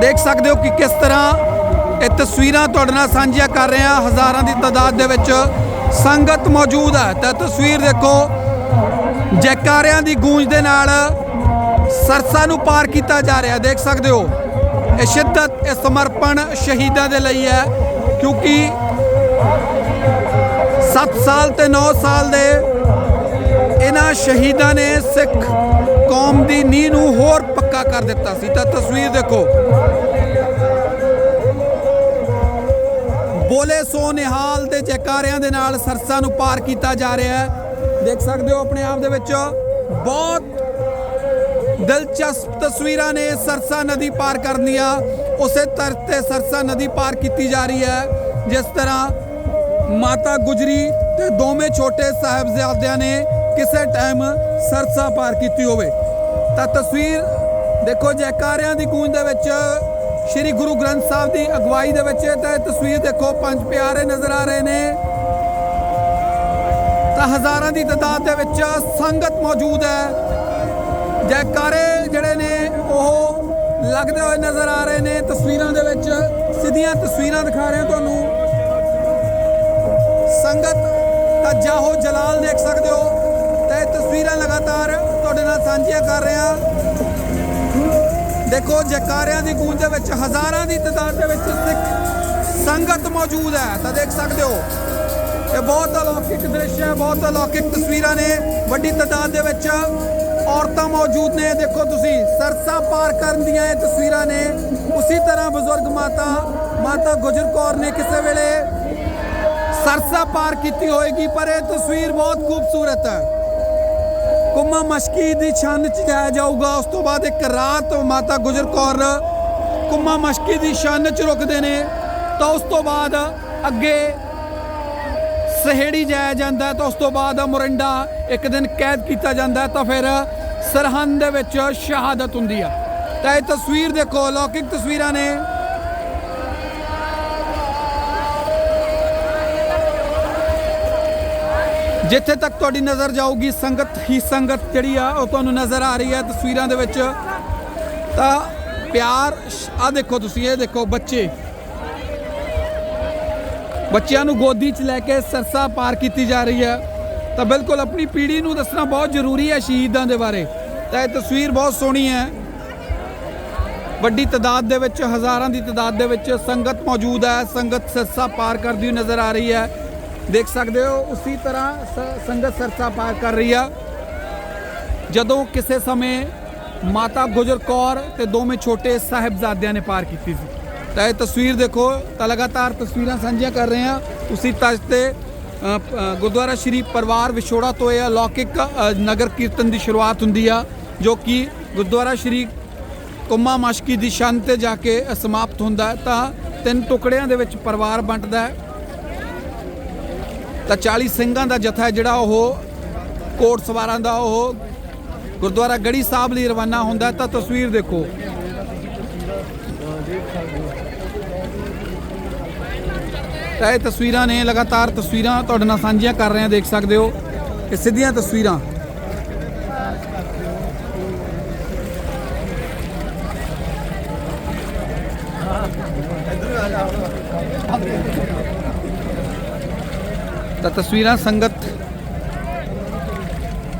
ਦੇਖ ਸਕਦੇ ਹੋ ਕਿ ਕਿਸ ਤਰ੍ਹਾਂ ਇਹ ਤਸਵੀਰਾਂ ਤੁਹਾਡੇ ਨਾਲ ਸਾਂਝੀਆਂ ਕਰ ਰਹੇ ਹਾਂ। ਹਜ਼ਾਰਾਂ ਦੀ ਤਾਦਾਦ ਦੇ ਵਿੱਚ ਸੰਗਤ ਮੌਜੂਦ ਹੈ। ਤਾਂ ਤਸਵੀਰ ਦੇਖੋ, ਜੈਕਾਰਿਆਂ ਦੀ ਗੂੰਜ ਦੇ ਨਾਲ ਸਰਸਾ ਨੂੰ ਪਾਰ ਕੀਤਾ ਜਾ ਰਿਹਾ ਦੇਖ ਸਕਦੇ ਹੋ, ਇਹ ਸ਼ਿੱਦਤ, ਇਹ ਸਮਰਪਣ ਸ਼ਹੀਦਾਂ ਦੇ ਲਈ ਹੈ, ਕਿਉਂਕਿ 7 ਸਾਲ ਤੇ 9 ਸਾਲ ਦੇ ਇਹਨਾਂ ਸ਼ਹੀਦਾਂ ਨੇ ਸਿੱਖ ਕੌਮ ਦੀ ਨੀਂਹ ਨੂੰ ਹੋਰ ਪੱਕਾ ਕਰ ਦਿੱਤਾ ਸੀ। ਤਾਂ ਤਸਵੀਰ ਦੇਖੋ। ਬੋਲੇ ਸੋ ਨਿਹਾਲ ਦੇ ਜੈਕਾਰਿਆਂ ਦੇ ਨਾਲ ਸਰਸਾ ਨੂੰ ਪਾਰ ਕੀਤਾ ਜਾ ਰਿਹਾ ਹੈ। ਦੇਖ ਸਕਦੇ ਹੋ ਆਪਣੇ ਆਪ ਦੇ ਵਿੱਚ ਬਹੁਤ ਦਿਲਚਸਪ ਤਸਵੀਰਾਂ ਨੇ ਸਰਸਾ ਨਦੀ ਪਾਰ ਕਰਨ ਦੀਆਂ। ਉਸੇ ਤਰ੍ਹਾਂ ਤੇ ਸਰਸਾ ਨਦੀ ਪਾਰ ਕੀਤੀ ਜਾ ਰਹੀ ਹੈ। ਜਿਸ ਤਰ੍ਹਾਂ ਮਾਤਾ ਗੁਜਰੀ ਤੇ ਦੋਵੇਂ ਛੋਟੇ ਸਾਹਿਬਜ਼ਾਦਿਆਂ ਨੇ ਕਿਸੇ ਟਾਈਮ ਸਰਸਾ ਪਾਰ ਕੀਤੀ ਹੋਵੇ। ਤਾਂ ਤਸਵੀਰ ਦੇਖੋ ਜੈਕਾਰਿਆਂ ਦੀ ਗੂੰਜ ਦੇ ਵਿੱਚ, ਸ੍ਰੀ ਗੁਰੂ ਗ੍ਰੰਥ ਸਾਹਿਬ ਦੀ ਅਗਵਾਈ ਦੇ ਵਿੱਚ ਤਾਂ ਇਹ ਤਸਵੀਰ ਦੇਖੋ ਪੰਜ ਪਿਆਰੇ ਨਜ਼ਰ ਆ ਰਹੇ ਨੇ। ਤਾਂ ਹਜ਼ਾਰਾਂ ਦੀ ਤਾਦਾਦ ਦੇ ਵਿੱਚ ਸੰਗਤ ਮੌਜੂਦ ਹੈ। ਜੈਕਾਰੇ ਜਿਹੜੇ ਨੇ, ਉਹ ਲੱਗਦੇ ਹੋਏ ਨਜ਼ਰ ਆ ਰਹੇ ਨੇ। ਤਸਵੀਰਾਂ ਦੇ ਵਿੱਚ ਸਿੱਧੀਆਂ ਤਸਵੀਰਾਂ ਦਿਖਾ ਰਹੇ ਹਾਂ ਤੁਹਾਨੂੰ। ਸੰਗਤ ਤਾਂ ਜਾਹੋ ਜਲਾਲ ਦੇਖ ਸਕਦੇ ਹੋ। ਇਹ ਤਸਵੀਰਾਂ ਲਗਾਤਾਰ ਤੁਹਾਡੇ ਨਾਲ ਸਾਂਝੀਆਂ ਕਰ ਰਹੇ। ਹਾਂ ਦੇਖੋ, ਜੈਕਾਰਿਆਂ ਦੀ ਗੂੰਜ ਦੇ ਵਿੱਚ, ਹਜ਼ਾਰਾਂ ਦੀ ਤਾਦਾਦ ਦੇ ਵਿੱਚ ਸਿੱਖ ਸੰਗਤ ਮੌਜੂਦ ਹੈ। ਤਾਂ ਦੇਖ ਸਕਦੇ ਹੋ, ਇਹ ਬਹੁਤ ਅਲੌਕਿਕ ਦ੍ਰਿਸ਼ ਹੈ, ਬਹੁਤ ਅਲੌਕਿਕ ਤਸਵੀਰਾਂ ਨੇ। ਵੱਡੀ ਤਾਦਾਦ ਦੇ ਵਿੱਚ ਔਰਤਾਂ ਮੌਜੂਦ ਨੇ। ਦੇਖੋ ਤੁਸੀਂ, ਸਰਸਾ ਪਾਰ ਕਰਨ ਦੀਆਂ ਇਹ ਤਸਵੀਰਾਂ ਨੇ। ਉਸੇ ਤਰ੍ਹਾਂ ਬਜ਼ੁਰਗ ਮਾਤਾ ਮਾਤਾ ਗੁਜਰ ਕੌਰ ਨੇ ਕਿਸੇ ਵੇਲੇ ਸਰਸਾ ਪਾਰ ਕੀਤੀ ਹੋਏਗੀ, ਪਰ ਇਹ ਤਸਵੀਰ ਬਹੁਤ ਖੂਬਸੂਰਤ ਹੈ। ਕੁੰਮਾ ਮਸ਼ਕੀ ਦੀ ਛੰਨ ਚ ਜਾਇਆ ਜਾਊਗਾ। ਉਸ ਤੋਂ ਬਾਅਦ ਇੱਕ ਰਾਤ ਮਾਤਾ ਗੁਜਰ ਕੌਰ ਕੁੰਮਾ ਮਸ਼ਕੀ ਦੀ ਛੰਨ ਚ ਰੁਕਦੇ ਨੇ। ਤਾਂ ਉਸ ਤੋਂ ਬਾਅਦ ਅੱਗੇ ਸਹੇੜੀ ਜਾਇਆ ਜਾਂਦਾ ਤਾਂ ਉਸ ਤੋਂ ਬਾਅਦ ਮੁਰੰਡਾ ਇੱਕ ਦਿਨ ਕੈਦ ਕੀਤਾ ਜਾਂਦਾ ਤਾਂ ਫਿਰ ਸਰਹੰਦ ਦੇ ਵਿੱਚ ਸ਼ਹਾਦਤ ਹੁੰਦੀ ਆ। ਤਾਂ ਇਹ ਤਸਵੀਰ ਦੇਖੋ, ਲੌਕਿਕ ਤਸਵੀਰਾਂ ਨੇ। ਜਿੱਥੇ ਤੱਕ ਤੁਹਾਡੀ ਨਜ਼ਰ ਜਾਊਗੀ, ਸੰਗਤ ਹੀ ਸੰਗਤ ਜਿਹੜੀ ਆ, ਉਹ ਤੁਹਾਨੂੰ ਨਜ਼ਰ ਆ ਰਹੀ ਹੈ ਤਸਵੀਰਾਂ ਦੇ ਵਿੱਚ। ਤਾਂ ਪਿਆਰ ਆ ਦੇਖੋ ਤੁਸੀਂ, ਇਹ ਦੇਖੋ ਬੱਚੇ। ਬੱਚਿਆਂ ਨੂੰ ਗੋਦੀ 'ਚ ਲੈ ਕੇ ਸਰਸਾ ਪਾਰ ਕੀਤੀ ਜਾ ਰਹੀ ਹੈ। ਤਾਂ ਬਿਲਕੁਲ ਆਪਣੀ ਪੀੜ੍ਹੀ ਨੂੰ ਦੱਸਣਾ ਬਹੁਤ ਜ਼ਰੂਰੀ ਹੈ ਸ਼ਹੀਦਾਂ ਦੇ ਬਾਰੇ। ਤਾਂ ਇਹ ਤਸਵੀਰ ਬਹੁਤ ਸੋਹਣੀ ਹੈ। ਵੱਡੀ ਤਾਦਾਦ ਦੇ ਵਿੱਚ, ਹਜ਼ਾਰਾਂ ਦੀ ਤਾਦਾਦ ਦੇ ਵਿੱਚ ਸੰਗਤ ਮੌਜੂਦ ਹੈ। ਸੰਗਤ ਸਰਸਾ ਪਾਰ ਕਰਦੀ ਨਜ਼ਰ ਆ ਰਹੀ ਹੈ। ਦੇਖ ਸਕਦੇ ਹੋ, ਉਸੇ ਤਰ੍ਹਾਂ ਸ- ਸੰਗਤ ਸਰਸਾ ਪਾਰ ਕਰ ਰਹੀ ਆ। ਜਦੋਂ ਕਿਸੇ ਸਮੇਂ ਮਾਤਾ ਗੁਜਰ ਕੌਰ ਤੇ ਦੋਵੇਂ ਛੋਟੇ ਸਾਹਿਬਜ਼ਾਦਿਆਂ ਨੇ ਪਾਰ ਕੀਤੀ ਸੀ। ਤਾਂ ਇਹ ਤਸਵੀਰ ਦੇਖੋ, ਤਾਂ ਲਗਾਤਾਰ ਤਸਵੀਰਾਂ ਸਾਂਝੀਆਂ ਕਰ ਰਹੇ ਹਾਂ ਉਸੇ ਤਜ ਤੇ ਗੁਰਦੁਆਰਾ ਸ਼੍ਰੀ ਪਰਿਵਾਰ ਵਿਛੋੜਾ ਤੋਂ ਇਹ ਅਲੌਕਿਕ ਨਗਰ ਕੀਰਤਨ ਦੀ ਸ਼ੁਰੂਆਤ ਹੁੰਦੀ ਆ, ਜੋ ਕਿ ਗੁਰਦੁਆਰਾ ਸ਼੍ਰੀ ਕੁੰਮਾ ਮਸ਼ਕੀ ਦੀ ਸ਼ਾਨ ਤੇ ਜਾ ਕੇ ਸਮਾਪਤ ਹੁੰਦਾ ਤਾਂ ਤਿੰਨ ਟੁਕੜਿਆਂ ਦੇ ਵਿੱਚ ਪਰਿਵਾਰ ਵੰਡਦਾ ਹੈ। ਤਾਂ 40 ਸਿੰਘਾਂ ਦਾ ਜਥਾ ਜਿਹੜਾ ਉਹ ਕੋਟ ਸਵਾਰਾਂ ਦਾ ਉਹ ਗੁਰਦੁਆਰਾ ਗੜੀ ਸਾਹਿਬ ਲਈ ਰਵਾਨਾ ਹੁੰਦਾ ਤਾਂ ਤਸਵੀਰ ਦੇਖੋ। ਤਾਂ ਇਹ ਤਸਵੀਰਾਂ ਨੇ ਲਗਾਤਾਰ ਤਸਵੀਰਾਂ ਤੁਹਾਡੇ ਨਾਲ ਸਾਂਝੀਆਂ ਕਰ ਰਹੇ ਹਾਂ, ਦੇਖ ਸਕਦੇ ਹੋ। ਇਹ ਸਿੱਧੀਆਂ ਤਸਵੀਰਾਂ। ਤਾਂ ਤਸਵੀਰਾਂ ਸੰਗਤ